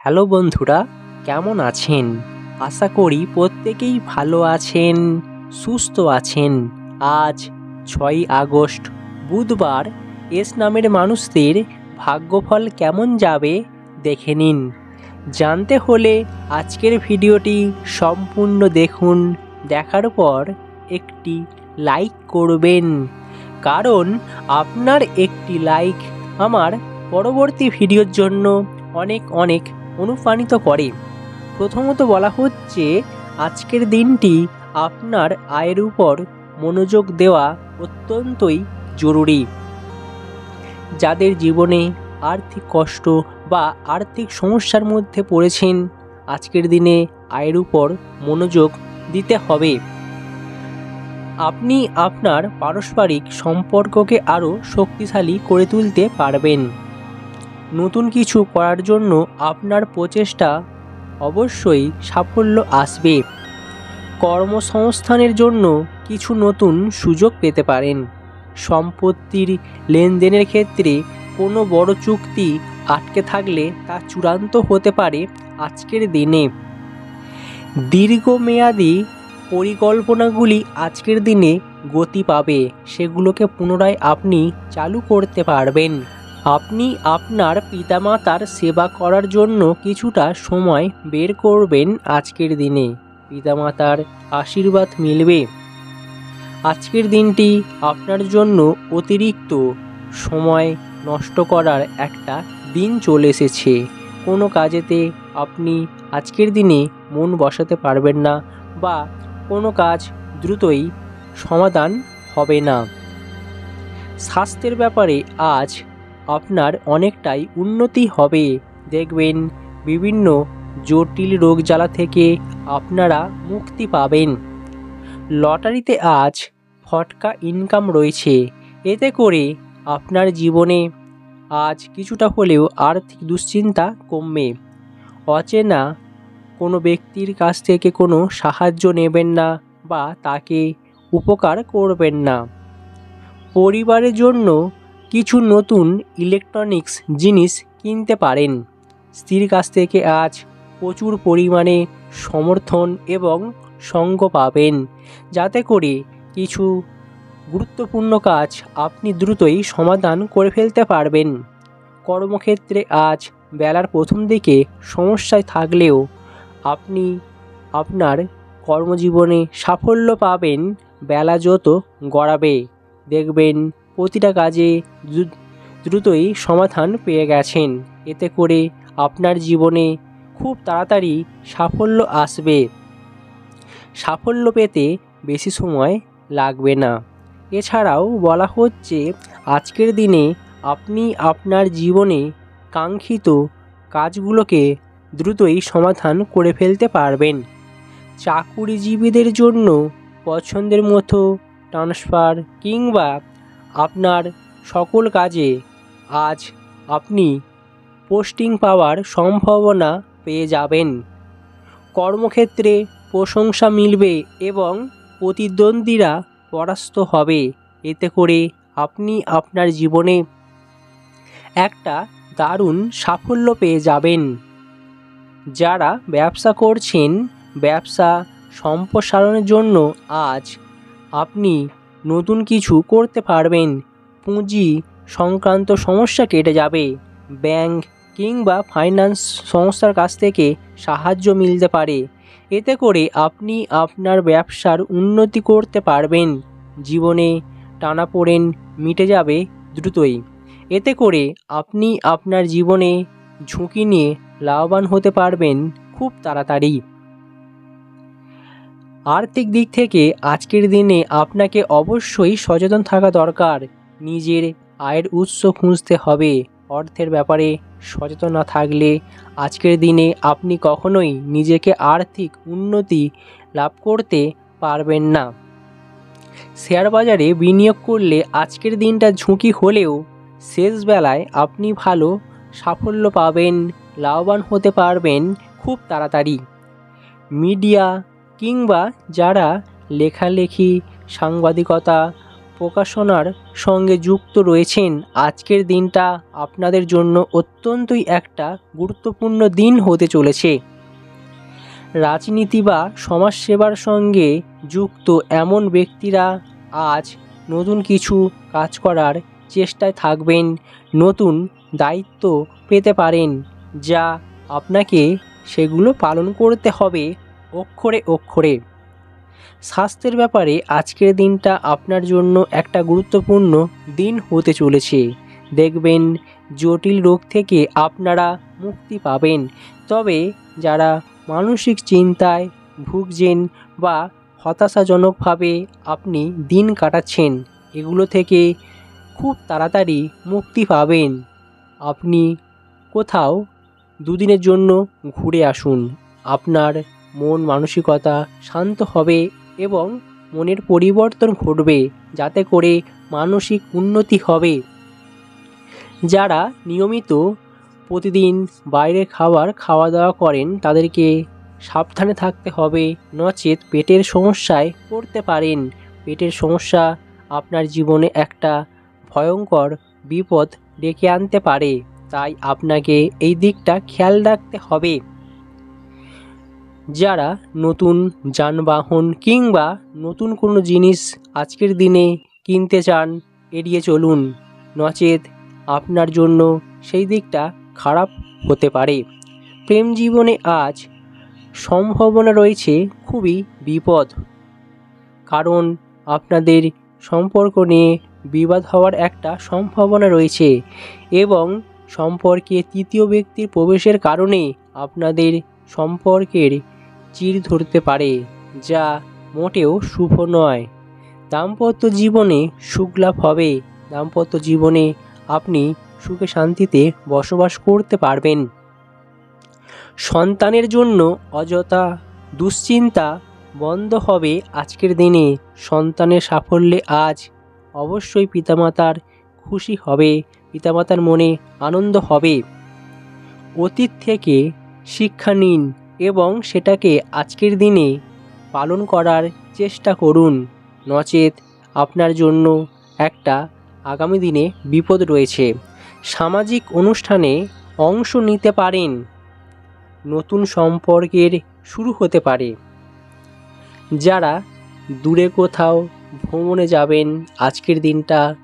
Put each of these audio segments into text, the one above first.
Hello বন্ধুরা, কেমন আছেন? আশা করি প্রত্যেকেই ভালো আছেন, সুস্থ আছেন। আজ ছয়ই আগস্ট, বুধবার এস নামের মানুষদের ভাগ্যফল কেমন যাবে দেখে নিন। জানতে হলে আজকের ভিডিওটি সম্পূর্ণ দেখুন, দেখার পর একটি লাইক করবেন। কারণ আপনার একটি লাইক আমার পরবর্তী ভিডিওর জন্য অনেক অনেক অনুপ্রাণিত করে। প্রথমত বলা হচ্ছে, আজকের দিনটি আপনার আয়ের উপর মনোযোগ দেওয়া অত্যন্তই জরুরি। যাদের জীবনে আর্থিক কষ্ট বা আর্থিক সমস্যার মধ্যে পড়েছেন, আজকের দিনে আয়ের উপর মনোযোগ দিতে হবে। আপনি আপনার পারস্পরিক সম্পর্ককে আরও শক্তিশালী করে তুলতে পারবেন। নতুন কিছু করার জন্য আপনার প্রচেষ্টা অবশ্যই সাফল্য আসবে। কর্মসংস্থানের জন্য কিছু নতুন সুযোগ পেতে পারেন। সম্পত্তির লেনদেনের ক্ষেত্রে কোনো বড় চুক্তি আটকে থাকলে তা চূড়ান্ত হতে পারে আজকের দিনে। দীর্ঘমেয়াদী পরিকল্পনাগুলি আজকের দিনে গতি পাবে, সেগুলোকে পুনরায় আপনি চালু করতে পারবেন। আপনি আপনার পিতামাতার সেবা করার জন্য কিছুটা সময় বের করবেন আজকের দিনে। পিতামাতার আশীর্বাদ মিলবে। আজকের দিনটি আপনার জন্য অতিরিক্ত সময় নষ্ট করার একটা দিন চলে এসেছে। কোনো কাজেতে আপনি আজকের দিনে মন বসাতে পারবেন না বা কোনো কাজ দ্রুতই সমাধান হবে না। স্বাস্থ্যের ব্যাপারে আজ আপনার অনেকটাই উন্নতি হবে। দেখবেন, বিভিন্ন জটিল রোগ জ্বালা থেকে আপনারা মুক্তি পাবেন। লটারিতে আজ ফটকা ইনকাম রয়েছে। এতে করে আপনার জীবনে আজ কিছুটা হলেও আর্থিক দুশ্চিন্তা কমবে। অচেনা কোনো ব্যক্তির কাছ থেকে কোনো সাহায্য নেবেন না বা তাকে উপকার করবেন না। পরিবারের জন্য কিছু নতুন ইলেকট্রনিক্স জিনিস কিনতে পারেন। স্ত্রীর কাছ থেকে আজ প্রচুর পরিমাণে সমর্থন এবং সঙ্গ পাবেন। যাতে করে কিছু গুরুত্বপূর্ণ কাজ আপনি দ্রুতই সমাধান করে ফেলতে পারবেন। কর্মক্ষেত্রে আজ বেলার প্রথম দিকে সমস্যায় থাকলেও আপনি আপনার কর্মজীবনে সাফল্য পাবেন। বেলা যত গড়াবে, দেখবেন প্রতিটা কাজে দ্রুতই সমাধান পেয়ে গেছেন। এতে করে আপনার জীবনে খুব তাড়াতাড়ি সাফল্য আসবে। সাফল্য পেতে বেশি সময় লাগবে না। এছাড়াও বলা হচ্ছে, আজকের দিনে আপনি আপনার জীবনে কাঙ্ক্ষিত কাজগুলোকে দ্রুতই সমাধান করে ফেলতে পারবেন। চাকুরিজীবীদের জন্য পছন্দের মতো ট্রান্সফার কিংবা আপনার সকল কাজে আজ আপনি পোস্টিং পাওয়ার সম্ভাবনা পেয়ে যাবেন। কর্মক্ষেত্রে প্রশংসা মিলবে এবং প্রতিদ্বন্দ্বীরা পরাস্ত হবে। এতে করে আপনি আপনার জীবনে একটা দারুণ সাফল্য পেয়ে যাবেন। যারা ব্যবসা করছেন, ব্যবসা সম্প্রসারণের জন্য আজ আপনি নতুন কিছু করতে পারবেন। পুঁজি সংক্রান্ত সমস্যা কেটে যাবে। ব্যাংক কিংবা ফাইন্যান্স সংস্থার কাছ থেকে সাহায্য মিলতে পারে। এতে করে আপনি আপনার ব্যবসার উন্নতি করতে পারবেন। জীবনে টানাপোড়েন মিটে যাবে দ্রুতই। এতে করে আপনি আপনার জীবনে ঝুঁকি নিয়ে লাভবান হতে পারবেন খুব তাড়াতাড়ি। আর্থিক দিক থেকে আজকের দিনে আপনাকে অবশ্যই সচেতন থাকা দরকার। নিজের আয়ের উৎস খুঁজতে হবে। অর্থের ব্যাপারে সচেতন না থাকলে আজকের দিনে আপনি কখনোই নিজেকে আর্থিক উন্নতি লাভ করতে পারবেন না। শেয়ার বাজারে বিনিয়োগ করলে আজকের দিনটা ঝুঁকি হলেও শেষ বেলায় আপনি ভালো সাফল্য পাবেন, লাভবান হতে পারবেন খুব তাড়াতাড়ি। মিডিয়া কিংবা যারা লেখালেখি, সাংবাদিকতা, প্রকাশনার সঙ্গে যুক্ত রয়েছেন, আজকের দিনটা আপনাদের জন্য অত্যন্তই একটা গুরুত্বপূর্ণ দিন হতে চলেছে। রাজনীতি বা সমাজসেবার সঙ্গে যুক্ত এমন ব্যক্তিরা আজ নতুন কিছু কাজ করার চেষ্টায় থাকবেন, নতুন দায়িত্ব পেতে পারেন, যা আপনাকে সেগুলো পালন করতে হবে। অক্ষরে অক্ষরে। স্বাস্থ্যের ব্যাপারে আজকের দিনটা আপনার জন্য একটা গুরুত্বপূর্ণ দিন হতে চলেছে। দেখবেন, জটিল রোগ থেকে আপনারা মুক্তি পাবেন। তবে যারা মানসিক চিন্তায় ভুগছেন বা হতাশাজনকভাবে আপনি দিন কাটাচ্ছেন, এগুলো থেকে খুব তাড়াতাড়ি মুক্তি পাবেন। আপনি কোথাও দুদিনের জন্য ঘুরে আসুন। আপনার মন মানসিকতা শান্ত হবে এবং মনের পরিবর্তন ঘটবে, যাতে করে মানসিক উন্নতি হবে। যারা নিয়মিত প্রতিদিন বাইরে খাবার খাওয়া দাওয়া করেন, তাদেরকে সাবধানে থাকতে হবে, নচেত পেটের সমস্যায় পড়তে পারেন। পেটের সমস্যা আপনার জীবনে একটা ভয়ঙ্কর বিপদ ডেকে আনতে পারে, তাই আপনাকে এই দিকটা খেয়াল রাখতে হবে। যারা নতুন যানবাহন কিংবা নতুন কোনো জিনিস আজকের দিনে কিনতে চান, এড়িয়ে চলুন। নচেত আপনার জন্য সেই দিকটা খারাপ হতে পারে। প্রেম জীবনে আজ সম্ভাবনা রয়েছে খুবই বিপদ। কারণ আপনাদের সম্পর্ক নিয়ে বিবাদ হওয়ার একটা সম্ভাবনা রয়েছে এবং সম্পর্কে তৃতীয় ব্যক্তির প্রবেশের কারণে আপনাদের সম্পর্কের চির ধরতে পারে, যা মোটেও শুভ নয়। দাম্পত্য জীবনে সুখলাভ হবে। দাম্পত্য জীবনে আপনি সুখে শান্তিতে বসবাস করতে পারবেন। সন্তানের জন্য অযথা দুশ্চিন্তা বন্ধ হবে আজকের দিনে। সন্তানের সাফল্যে আজ অবশ্যই পিতামাতার খুশি হবে, পিতামাতার মনে আনন্দ হবে। অতীত থেকে শিক্ষা নিন এবং সেটাকে আজকের দিনে পালন করার চেষ্টা করুন। নচেত আপনার জন্য একটা আগামী দিনে বিপদ রয়েছে। সামাজিক অনুষ্ঠানে অংশ নিতে পারেন। নতুন সম্পর্কের শুরু হতে পারে। যারা দূরে কোথাও ভ্রমণে যাবেন, আজকের দিনটা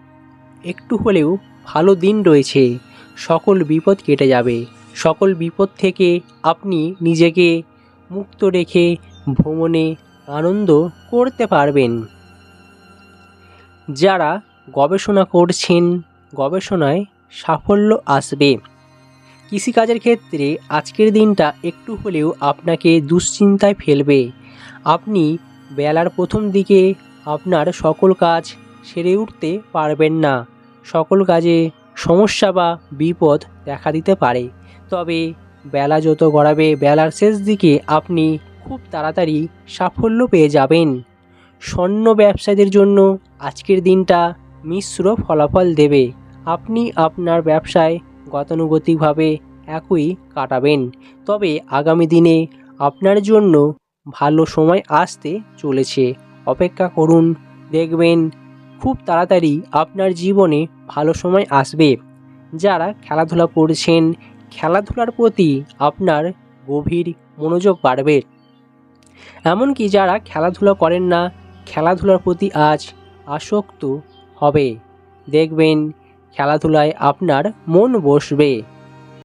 একটু হলেও ভালো দিন রয়েছে। সকল বিপদ কেটে যাবে। সকল বিপদ থেকে আপনি নিজেকে মুক্ত রেখে ভ্রমণে আনন্দ করতে পারবেন। যারা গবেষণা করছেন, গবেষণায় সাফল্য আসবে। কৃষিকাজের ক্ষেত্রে আজকের দিনটা একটু হলেও আপনাকে দুশ্চিন্তায় ফেলবে। আপনি বেলার প্রথম দিকে আপনার সকল কাজ সেরে উঠতে পারবেন না। সকল কাজে সমস্যা বা বিপদ দেখা দিতে পারে। তবে বেলা যত গড়াবে, বেলার শেষ দিকে আপনি খুব তাড়াতাড়ি সাফল্য পেয়ে যাবেন। স্বর্ণ ব্যবসায়ীদের জন্য আজকের দিনটা মিশ্র ফলাফল দেবে। আপনি আপনার ব্যবসায় গতানুগতিকভাবে একই কাটাবেন। তবে আগামী দিনে আপনার জন্য ভালো সময় আসতে চলেছে। অপেক্ষা করুন, দেখবেন খুব তাড়াতাড়ি আপনার জীবনে ভালো সময় আসবে। যারা খেলাধুলা করছেন খেলাধুলার প্রতি আপনার গভীর মনোযোগ বাড়বে। এমনকি যারা খেলাধুলা করেন না, খেলাধুলার প্রতি আজ আসক্ত হবে। দেখবেন খেলাধুলায় আপনার মন বসবে।